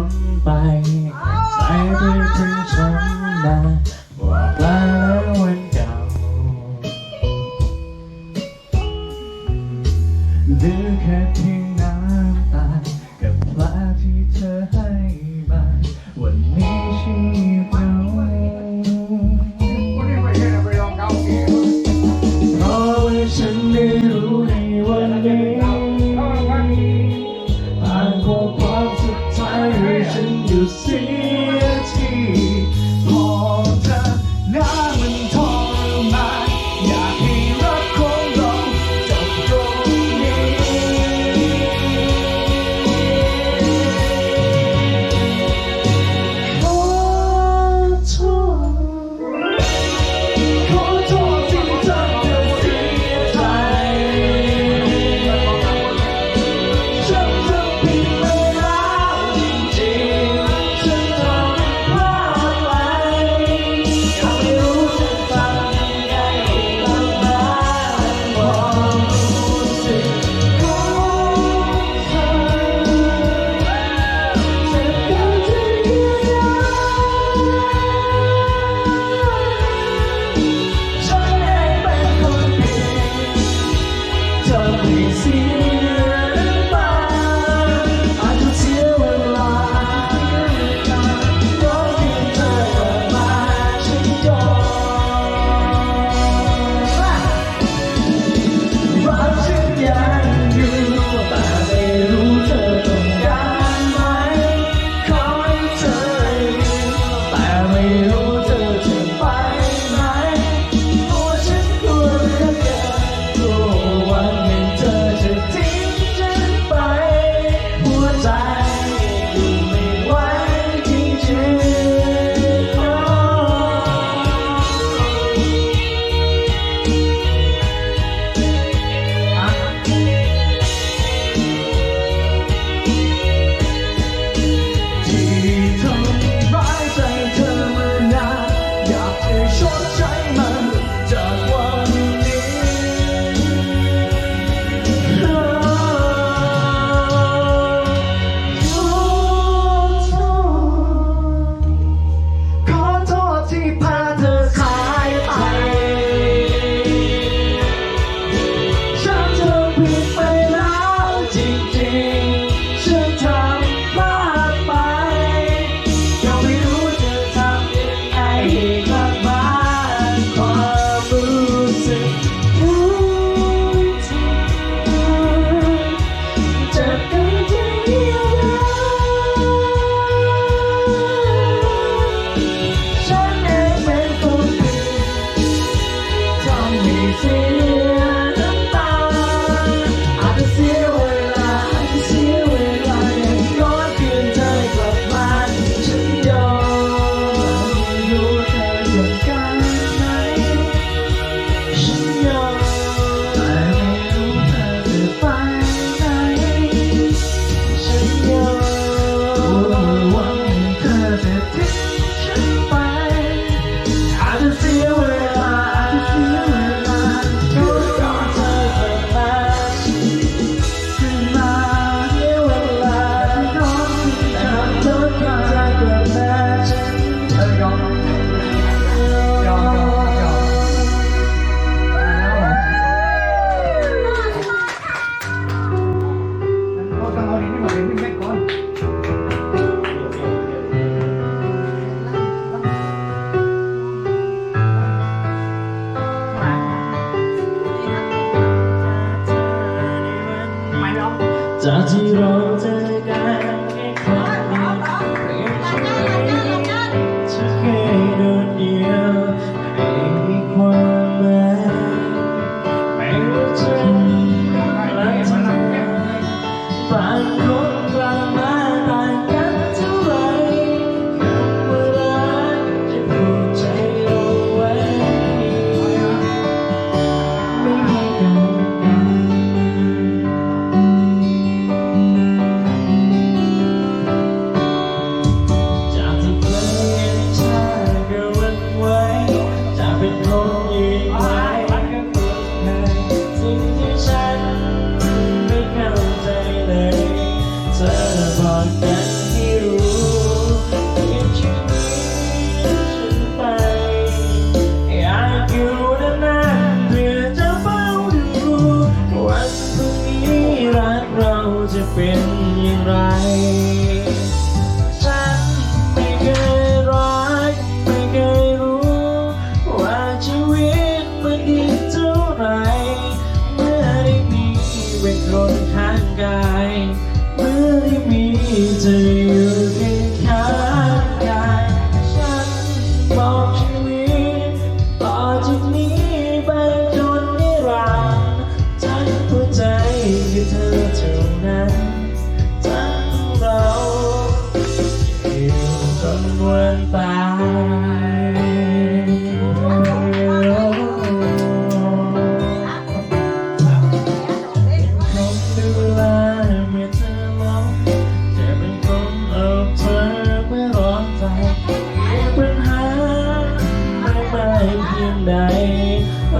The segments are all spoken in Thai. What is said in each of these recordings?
นไปใส่ไปถึงฉันมา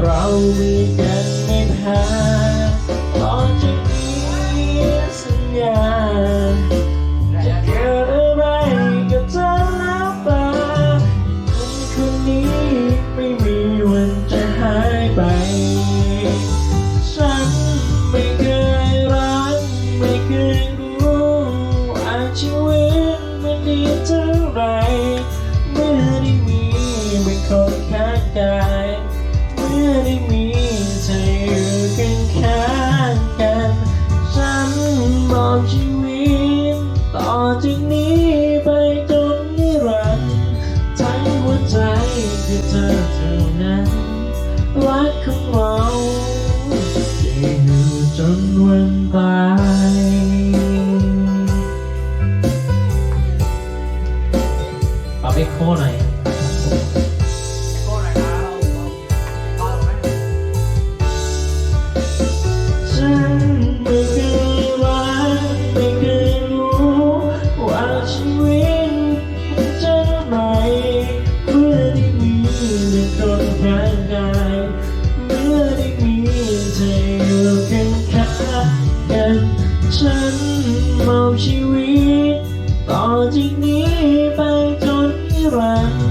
เรามีกันไม่หาต่อจากนี้สัญญาจะเกิดอะไรกับเธอแล้วป่าคนคนนี้ไม่มีวันจะหายไป ฉัน sơn nguyên ta. ฉันเมาชีวิต ต่อจากนี้ไปจนนิรันดร์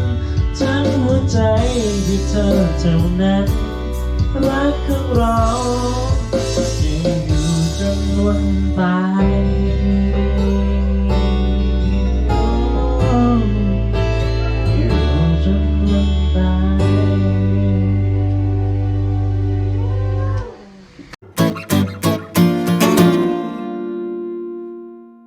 ทั้งหัวใจที่เธอเท่านั้น รักของเราจงอยู่จนวันตาย